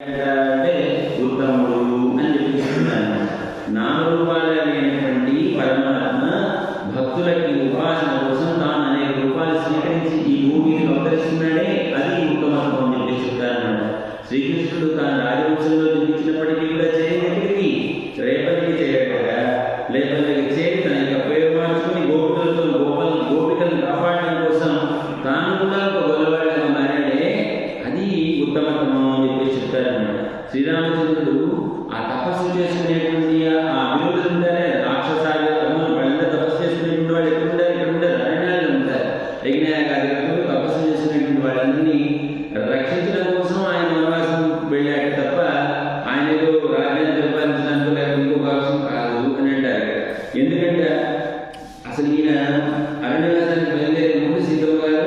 అంటే ఉత్తముడు అని చెప్పిస్తున్నాను నామరూపాలు అనేటువంటి పరమాత్మ భక్తులకి ఉపాసన కోసం తాను అనేక రూపాలు స్వీకరించి ఈ భూమిని అవతరిస్తున్నాడే. శ్రీరామచంద్రుడు ఆ తపస్సు చేసుకునేటువంటి ఆ అభివృద్ధి ఉంటారే రాక్షసాలు వాళ్ళంతా తపస్సు చేసుకునేటువంటి వాళ్ళు ఎక్కడ ఉంటారు ఇక్కడ ఉంటారు. అరణ్యాలు ఉంటారు యజ్ఞాయ కార్యక్రమంలో తపస్సు చేసుకునేటువంటి వాళ్ళందరినీ రక్షించడం కోసం ఆయన వనవాసం వెళ్ళాడు తప్ప ఆయన రాజ్యాన్ని నిర్వహించడానికి లేకపోతే ఇంకొక అవసరం కాదు అని అంటారు ఎందుకంటే అసలు ఈయన అరణ్యవాసానికి బయలుదేరే ముందు సీతమ్మ గారు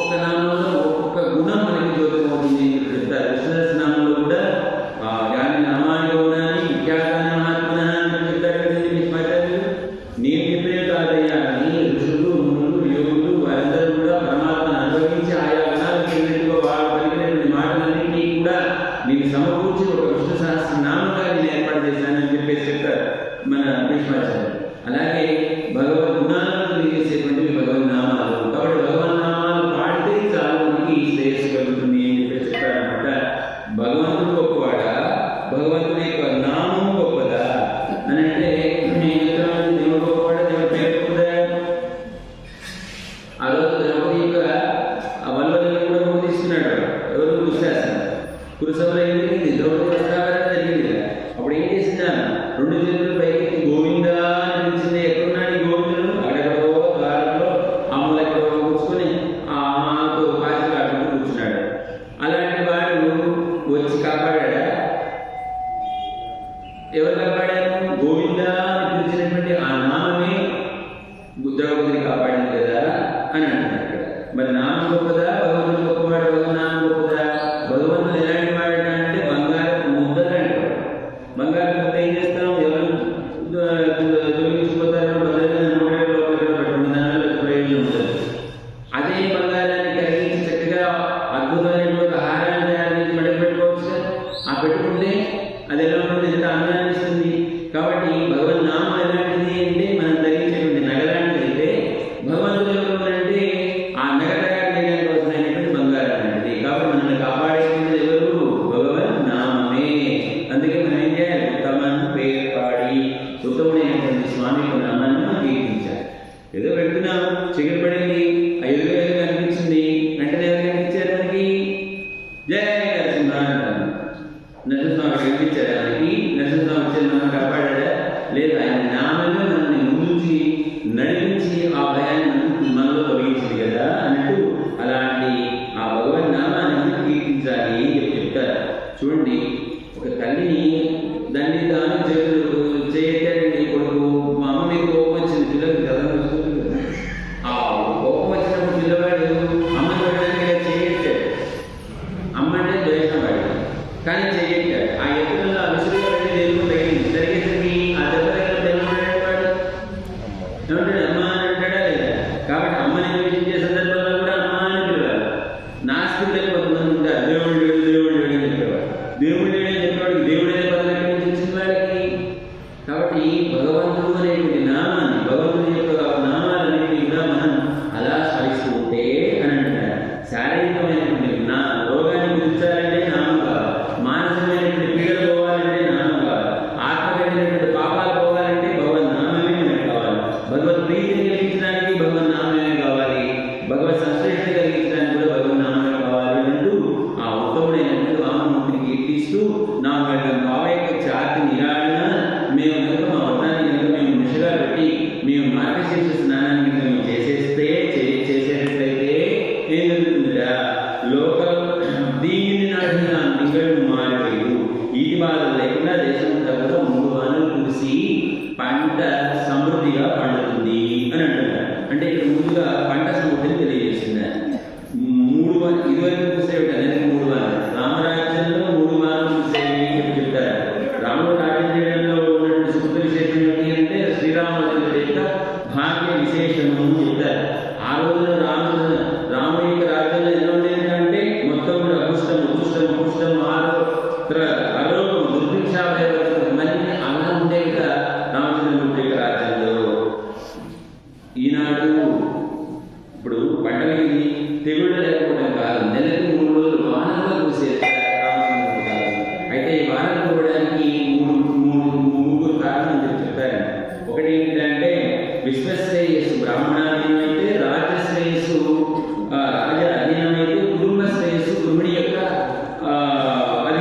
ఒక్క నామములో ఒక్కొక్క గుణం మనకి అలాంటి వాడు వచ్చి కాపాడా ఎవరు కాపాడారు గోవింద అని పిలిచినటువంటి ఆ నామే ద్రౌపదిని కాపాడింది కదా అని అంటున్నాడు మరి నామం గొప్పదా చీకటి పడింది ఐదు వేలు కనిపించింది. వెంటనే ఎవరు కనిపించారు మనకి? జయ నరసింహ అంటారు నరసింహస్వామి కనిపించారు మనకి? నరసింహస్వామి వచ్చి మనం కాపాడా లేదు ఆయన నామలో మనల్ని ముందుంచి నడిపించి ఆ భయాన్ని మనలో తొలగించింది కదా అన్నట్టు అలాంటి ఆ భగవన్ నామాన్ని కీర్తించాలి అని చెప్పి చెప్తారు. చూడండి ఒక తల్లిని దాన్ని దాని చేయడం ఇస్తూ నా యొక్క బావ యొక్క జాతి నిరాళన మేము కనుక మా వ్రతాన్ని కనుక మేము నిషగా పెట్టి మేము మార్గశీర్ష స్నానాన్ని మేము చేసేస్తే చేసేటట్లయితే ఏం జరుగుతుందిరా? లోక దీనిని నాటి నా మారిపోయి ఈటి బాధలు లేకుండా దేశం తగ్గ మూడు వానలు కురిసి పంట సమృద్ధిగా పండుతుంది అని అంటున్నారు. అంటే ఇక్కడ ముందుగా పంట సమృద్ధిని తెలియజేసింది మూడు ఇదివరకు కురిసేట భాగ్య విశేషము అని చెప్తారు